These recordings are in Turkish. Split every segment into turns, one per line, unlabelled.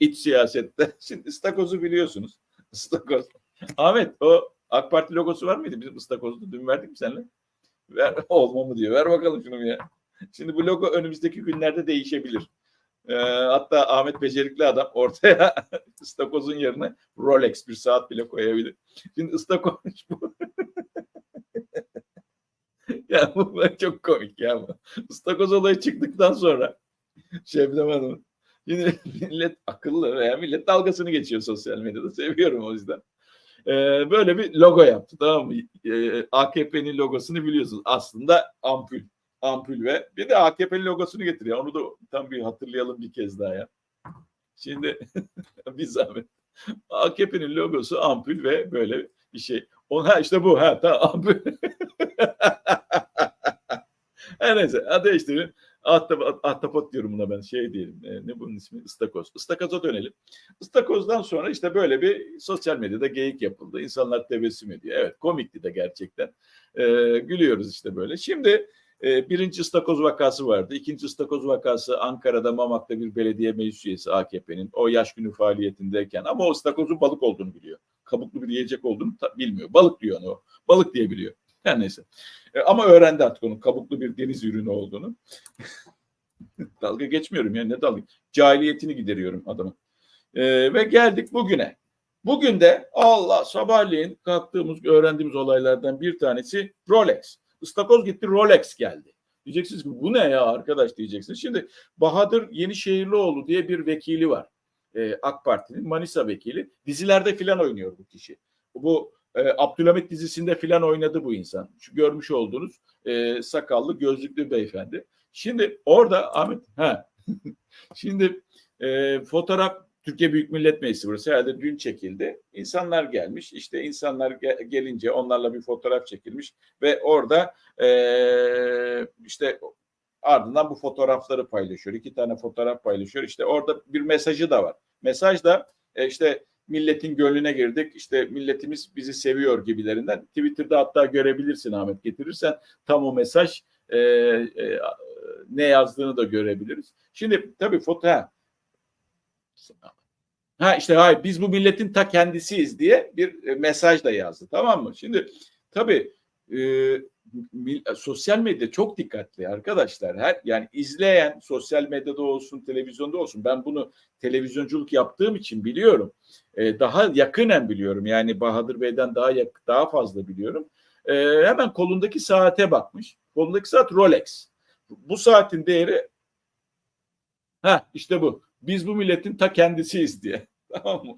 iç siyasette. Şimdi ıstakozu biliyorsunuz. Istakoz. Ahmet o AK Parti logosu var mıydı bizim ıstakozda? Dün verdik mi seninle? Ver, olma mı diyor. Ver bakalım şunu ya. Şimdi bu logo önümüzdeki günlerde değişebilir. Ee, hatta Ahmet becerikli adam ortaya ıstakozun yerine Rolex bir saat bile koyabilir. Şimdi ıstakoz bu. ya bu çok komik ya bu. Istakoz olayı çıktıktan sonra Şebnem Hanım yine millet akıllı veya millet dalgasını geçiyor sosyal medyada. Seviyorum o yüzden. Ee, böyle bir logo yaptı tamam mı? Ee, AKP'nin logosunu biliyorsunuz. Aslında ampul. Ampul ve bir de AKP'nin logosunu getiriyor. Onu da tam bir hatırlayalım bir kez daha ya. Şimdi bir zahmet. AKP'nin logosu ampul ve böyle bir şey. Ona işte bu ha tamam ampul. Her neyse işte ahtapot, ahtapot diyorum buna ben şey diyelim e, ne bunun ismi ıstakoz. Istakoza dönelim. Istakozdan sonra işte böyle bir sosyal medyada geyik yapıldı. İnsanlar tebessüm ediyor. Evet komikti de gerçekten. E, gülüyoruz işte böyle. Şimdi e, birinci ıstakoz vakası vardı. İkinci ıstakoz vakası Ankara'da Mamak'ta bir belediye meclis üyesi AKP'nin o yaş günü faaliyetindeyken ama o ıstakozun balık olduğunu biliyor. Kabuklu bir yiyecek olduğunu bilmiyor. Balık diyor onu. Balık diye biliyor. Her neyse. E, ama öğrendi artık onun kabuklu bir deniz ürünü olduğunu. dalga geçmiyorum ya ne dalga. Cahiliyetini gideriyorum adamın. E, ve geldik bugüne. Bugün de Allah sabahleyin kalktığımız öğrendiğimiz olaylardan bir tanesi Rolex. Istakoz gitti Rolex geldi. Diyeceksiniz ki bu ne ya arkadaş diyeceksiniz. Şimdi Bahadır Yenişehirlioğlu diye bir vekili var. E, AK Parti'nin Manisa vekili. Dizilerde filan oynuyor bu kişi. Bu e, Abdülhamit dizisinde filan oynadı bu insan. Şu görmüş olduğunuz e, sakallı gözlüklü beyefendi. Şimdi orada Ahmet ha şimdi e, fotoğraf Türkiye Büyük Millet Meclisi burası herhalde dün çekildi. İnsanlar gelmiş işte insanlar ge- gelince onlarla bir fotoğraf çekilmiş ve orada e, işte ardından bu fotoğrafları paylaşıyor. İki tane fotoğraf paylaşıyor. İşte orada bir mesajı da var. Mesaj da e, işte milletin gönlüne girdik. İşte milletimiz bizi seviyor gibilerinden. Twitter'da hatta görebilirsin Ahmet getirirsen tam o mesaj e, e, ne yazdığını da görebiliriz. Şimdi tabii foto ha, ha işte hayır biz bu milletin ta kendisiyiz diye bir e, mesaj da yazdı tamam mı? Şimdi tabii e, sosyal medya çok dikkatli arkadaşlar. Her yani izleyen sosyal medyada olsun, televizyonda olsun. Ben bunu televizyonculuk yaptığım için biliyorum. E, daha yakınen biliyorum. Yani Bahadır Bey'den daha yak, daha fazla biliyorum. E, hemen kolundaki saate bakmış. Kolundaki saat Rolex. Bu saatin değeri ha işte bu. Biz bu milletin ta kendisiyiz diye. Tamam mı?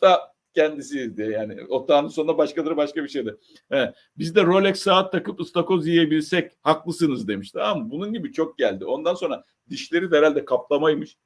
ta kendisiyiz diye yani. Otağının sonunda başkaları başka bir şeydi. He, biz de Rolex saat takıp ıstakoz yiyebilsek haklısınız demiş. Tamam? Bunun gibi çok geldi. Ondan sonra dişleri de herhalde kaplamaymış.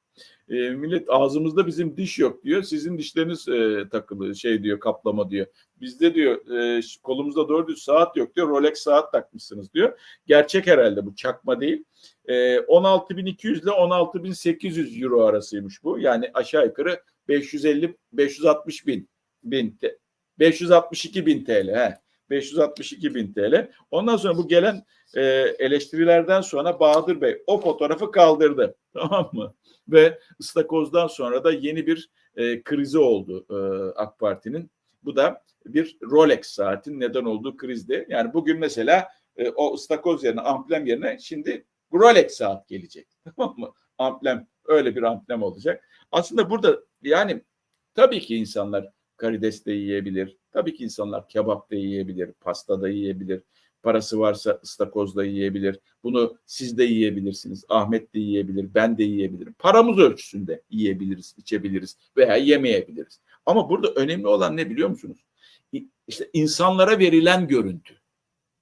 E, millet ağzımızda bizim diş yok diyor. Sizin dişleriniz e, takılı şey diyor kaplama diyor. Bizde diyor e, kolumuzda doğru düz saat yok diyor. Rolex saat takmışsınız diyor. Gerçek herhalde bu çakma değil. E, 16.200 ile 16.800 euro arasıymış bu. Yani aşağı yukarı 550 560 bin bin te- 562 bin TL. He. 562 bin TL. Ondan sonra bu gelen e, eleştirilerden sonra Bahadır Bey o fotoğrafı kaldırdı. Tamam mı? Ve ıstakozdan sonra da yeni bir e, krizi oldu e, AK Parti'nin. Bu da bir Rolex saatin neden olduğu krizde. Yani bugün mesela e, o ıstakoz yerine amblem yerine şimdi Rolex saat gelecek. Tamam mı? Amblem öyle bir amblem olacak. Aslında burada yani tabii ki insanlar karides de yiyebilir. Tabii ki insanlar kebap da yiyebilir, pasta da yiyebilir. Parası varsa ıstakoz da yiyebilir. Bunu siz de yiyebilirsiniz. Ahmet de yiyebilir, ben de yiyebilirim. Paramız ölçüsünde yiyebiliriz, içebiliriz veya yemeyebiliriz. Ama burada önemli olan ne biliyor musunuz? İşte insanlara verilen görüntü.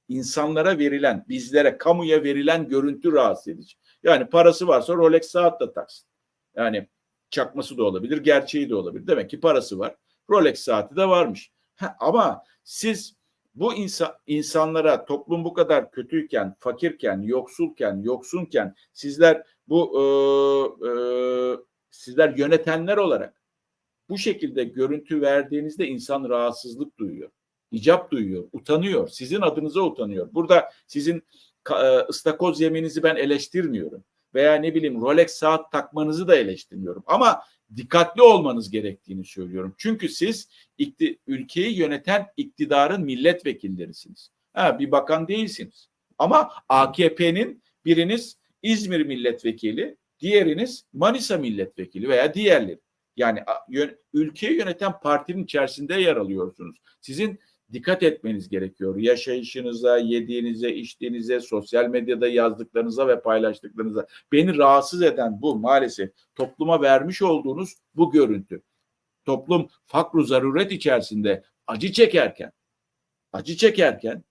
İnsanlara verilen, bizlere, kamuya verilen görüntü rahatsız edici. Yani parası varsa Rolex saat de taksın. Yani çakması da olabilir, gerçeği de olabilir. Demek ki parası var. Rolex saati de varmış. Ha, ama siz bu insan, insanlara toplum bu kadar kötüyken, fakirken, yoksulken, yoksunken sizler bu e, e, sizler yönetenler olarak bu şekilde görüntü verdiğinizde insan rahatsızlık duyuyor. icap duyuyor, utanıyor. Sizin adınıza utanıyor. Burada sizin e, ıstakoz yemenizi ben eleştirmiyorum. Veya ne bileyim Rolex saat takmanızı da eleştirmiyorum. Ama dikkatli olmanız gerektiğini söylüyorum. Çünkü siz ikti, ülkeyi yöneten iktidarın milletvekillerisiniz. Ha, bir bakan değilsiniz. Ama AKP'nin biriniz İzmir milletvekili, diğeriniz Manisa milletvekili veya diğerleri. Yani ülkeyi yöneten partinin içerisinde yer alıyorsunuz. Sizin dikkat etmeniz gerekiyor. Yaşayışınıza, yediğinize, içtiğinize, sosyal medyada yazdıklarınıza ve paylaştıklarınıza. Beni rahatsız eden bu maalesef topluma vermiş olduğunuz bu görüntü. Toplum fakru zaruret içerisinde acı çekerken, acı çekerken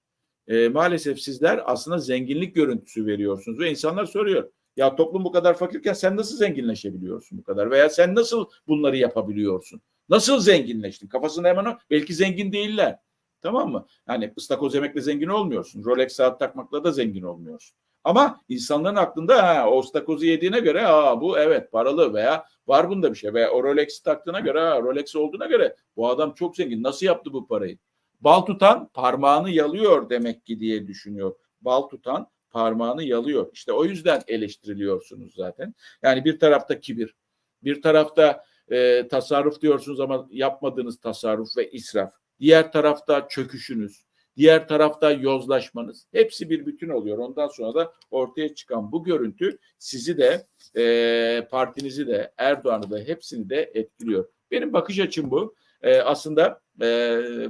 e, maalesef sizler aslında zenginlik görüntüsü veriyorsunuz ve insanlar soruyor. Ya toplum bu kadar fakirken sen nasıl zenginleşebiliyorsun bu kadar? Veya sen nasıl bunları yapabiliyorsun? Nasıl zenginleştin? Kafasında hemen o. Belki zengin değiller. Tamam mı? Yani ıstakoz yemekle zengin olmuyorsun. Rolex saat takmakla da zengin olmuyorsun. Ama insanların aklında ha, o ıstakozu yediğine göre ha, bu evet paralı veya var bunda bir şey. Veya o Rolex'i taktığına göre ha, Rolex olduğuna göre bu adam çok zengin. Nasıl yaptı bu parayı? Bal tutan parmağını yalıyor demek ki diye düşünüyor. Bal tutan parmağını yalıyor. İşte o yüzden eleştiriliyorsunuz zaten. Yani bir tarafta kibir, bir tarafta e, tasarruf diyorsunuz ama yapmadığınız tasarruf ve israf. Diğer tarafta çöküşünüz, diğer tarafta yozlaşmanız. Hepsi bir bütün oluyor. Ondan sonra da ortaya çıkan bu görüntü sizi de e, partinizi de Erdoğan'ı da hepsini de etkiliyor. Benim bakış açım bu. E, aslında e,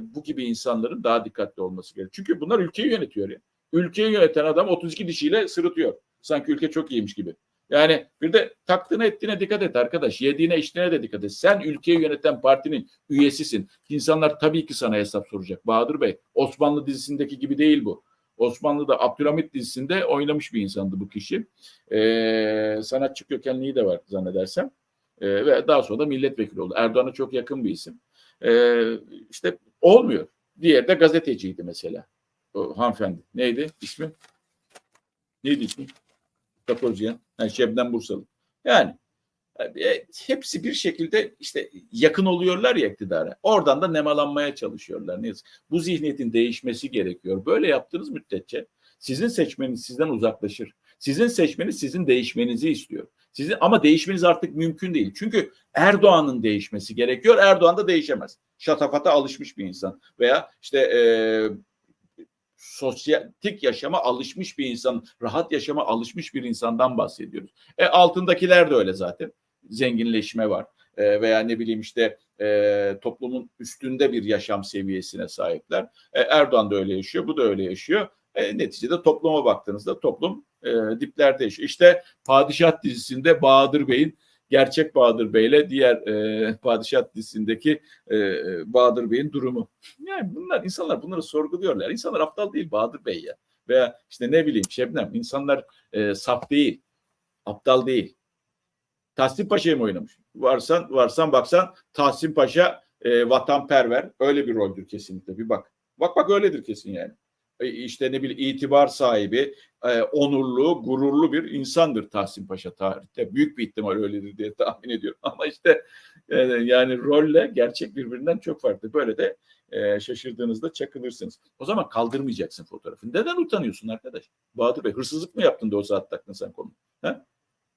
bu gibi insanların daha dikkatli olması gerekiyor. Çünkü bunlar ülkeyi yönetiyor ya. Ülkeyi yöneten adam 32 dişiyle sırıtıyor. Sanki ülke çok iyiymiş gibi. Yani bir de taktığına ettiğine dikkat et arkadaş. Yediğine içtiğine de dikkat et. Sen ülkeyi yöneten partinin üyesisin. İnsanlar tabii ki sana hesap soracak. Bahadır Bey Osmanlı dizisindeki gibi değil bu. Osmanlı'da Abdülhamit dizisinde oynamış bir insandı bu kişi. Ee, sanatçı kökenliği de var zannedersem. Ee, ve daha sonra da milletvekili oldu. Erdoğan'a çok yakın bir isim. Ee, işte olmuyor. Diğeri de gazeteciydi mesela. O hanımefendi. Neydi ismi? Neydi ismi? Takozyan. Yani Şebnem Bursalı. Yani e, hepsi bir şekilde işte yakın oluyorlar ya iktidara. Oradan da nemalanmaya çalışıyorlar. Ne yazık. Bu zihniyetin değişmesi gerekiyor. Böyle yaptığınız müddetçe sizin seçmeniniz sizden uzaklaşır. Sizin seçmeniz sizin değişmenizi istiyor. Sizin ama değişmeniz artık mümkün değil. Çünkü Erdoğan'ın değişmesi gerekiyor. Erdoğan da değişemez. Şatafata alışmış bir insan veya işte e, sosyetik yaşama alışmış bir insan, rahat yaşama alışmış bir insandan bahsediyoruz. E, altındakiler de öyle zaten. Zenginleşme var e, veya ne bileyim işte e, toplumun üstünde bir yaşam seviyesine sahipler. E, Erdoğan da öyle yaşıyor, bu da öyle yaşıyor. E, neticede topluma baktığınızda toplum e, diplerde yaşıyor. İşte Padişah dizisinde Bahadır Bey'in gerçek Bahadır Bey ile diğer e, Padişah dizisindeki e, Bahadır Bey'in durumu. Yani bunlar insanlar bunları sorguluyorlar. İnsanlar aptal değil Bahadır Bey ya. Veya işte ne bileyim Şebnem insanlar e, saf değil. Aptal değil. Tahsin Paşa'yı mı oynamış? Varsan varsan baksan Tahsin Paşa e, vatanperver. Öyle bir roldür kesinlikle. Bir bak. Bak bak öyledir kesin yani. E, işte ne bileyim itibar sahibi, e, onurlu, gururlu bir insandır Tahsin Paşa tarihte. Büyük bir ihtimal öyledir diye tahmin ediyorum. Ama işte e, yani rolle gerçek birbirinden çok farklı. Böyle de e, şaşırdığınızda çakılırsınız. O zaman kaldırmayacaksın fotoğrafını. Neden utanıyorsun arkadaş? Bahadır Bey hırsızlık mı yaptın da o saat taktın sen konu? Ha?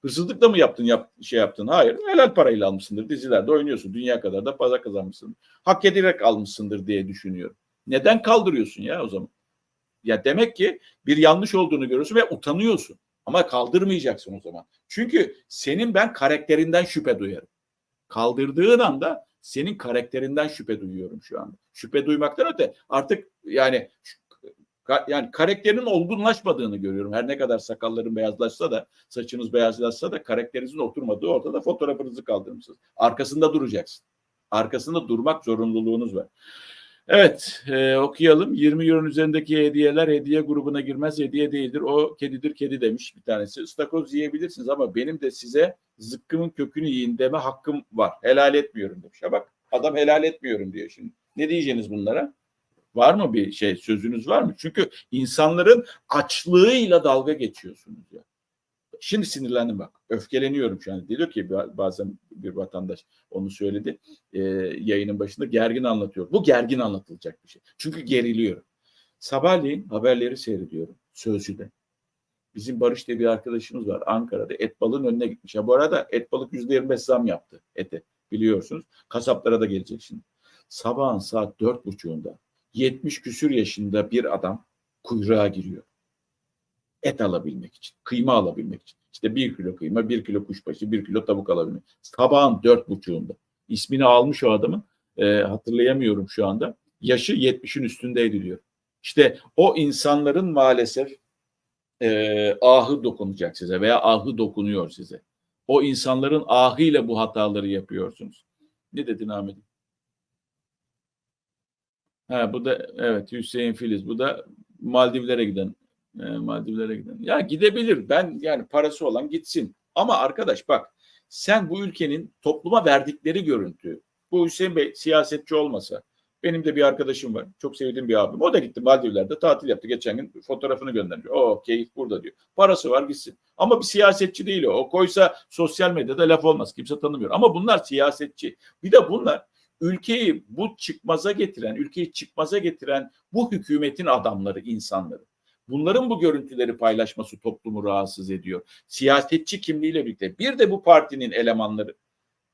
Hırsızlıkla mı yaptın yap, şey yaptın? Hayır. Helal parayla almışsındır. Dizilerde oynuyorsun. Dünya kadar da para kazanmışsın. Hak ederek almışsındır diye düşünüyorum. Neden kaldırıyorsun ya o zaman? Ya demek ki bir yanlış olduğunu görüyorsun ve utanıyorsun. Ama kaldırmayacaksın o zaman. Çünkü senin ben karakterinden şüphe duyarım. Kaldırdığın anda senin karakterinden şüphe duyuyorum şu anda. Şüphe duymaktan öte artık yani yani karakterinin olgunlaşmadığını görüyorum. Her ne kadar sakalların beyazlaşsa da, saçınız beyazlaşsa da karakterinizin oturmadığı ortada fotoğrafınızı kaldırmışsınız. Arkasında duracaksın. Arkasında durmak zorunluluğunuz var. Evet e, okuyalım. 20 euronun üzerindeki hediyeler hediye grubuna girmez. Hediye değildir. O kedidir kedi demiş bir tanesi. Istakoz yiyebilirsiniz ama benim de size zıkkımın kökünü yiyin deme hakkım var. Helal etmiyorum demiş. Ha bak adam helal etmiyorum diyor şimdi. Ne diyeceğiniz bunlara? Var mı bir şey sözünüz var mı? Çünkü insanların açlığıyla dalga geçiyorsunuz ya. Şimdi sinirlendim bak. Öfkeleniyorum şu an. Diyor ki bazen bir vatandaş onu söyledi. E, yayının başında gergin anlatıyor. Bu gergin anlatılacak bir şey. Çünkü geriliyor. Sabahleyin haberleri seyrediyorum. Sözcüde. Bizim Barış diye bir arkadaşımız var Ankara'da et balığın önüne gitmiş. Ya bu arada et balık yüzde yirmi beş zam yaptı ete biliyorsunuz. Kasaplara da gelecek şimdi. Sabahın saat dört buçuğunda 70 küsür yaşında bir adam kuyruğa giriyor. Et alabilmek için, kıyma alabilmek için. İşte bir kilo kıyma, bir kilo kuşbaşı, bir kilo tavuk alabilmek. Sabahın dört buçuğunda. İsmini almış o adamın. e, hatırlayamıyorum şu anda. Yaşı 70'in üstündeydi diyor. İşte o insanların maalesef e, ahı dokunacak size veya ahı dokunuyor size. O insanların ahıyla bu hataları yapıyorsunuz. Ne dedin Ahmet? Ha bu da evet Hüseyin Filiz. Bu da Maldivlere giden. E, Maldivlere giden. Ya gidebilir. Ben yani parası olan gitsin. Ama arkadaş bak sen bu ülkenin topluma verdikleri görüntü. Bu Hüseyin Bey siyasetçi olmasa benim de bir arkadaşım var. Çok sevdiğim bir abim. O da gitti Maldivler'de tatil yaptı. Geçen gün fotoğrafını göndermiş. O keyif burada diyor. Parası var gitsin. Ama bir siyasetçi değil o. O koysa sosyal medyada laf olmaz. Kimse tanımıyor. Ama bunlar siyasetçi. Bir de bunlar ülkeyi bu çıkmaza getiren, ülkeyi çıkmaza getiren bu hükümetin adamları, insanları. Bunların bu görüntüleri paylaşması toplumu rahatsız ediyor. Siyasetçi kimliğiyle birlikte. Bir de bu partinin elemanları,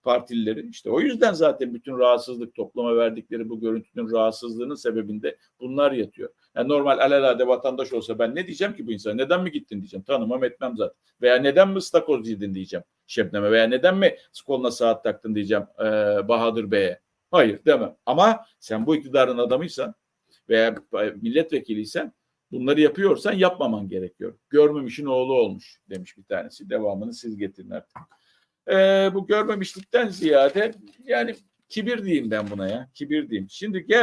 partilileri. işte o yüzden zaten bütün rahatsızlık topluma verdikleri bu görüntünün rahatsızlığının sebebinde bunlar yatıyor. Yani normal alelade vatandaş olsa ben ne diyeceğim ki bu insana? Neden mi gittin diyeceğim. Tanımam etmem zaten. Veya neden mi ıstakoz yedin diyeceğim Şebnem'e. Veya neden mi koluna saat taktın diyeceğim ee, Bahadır Bey'e. Hayır demem. Ama sen bu iktidarın adamıysan veya milletvekiliysen bunları yapıyorsan yapmaman gerekiyor. Görmemişin oğlu olmuş demiş bir tanesi. Devamını siz getirin artık. Ee, bu görmemişlikten ziyade yani kibir diyeyim ben buna ya. Kibir diyeyim. Şimdi gel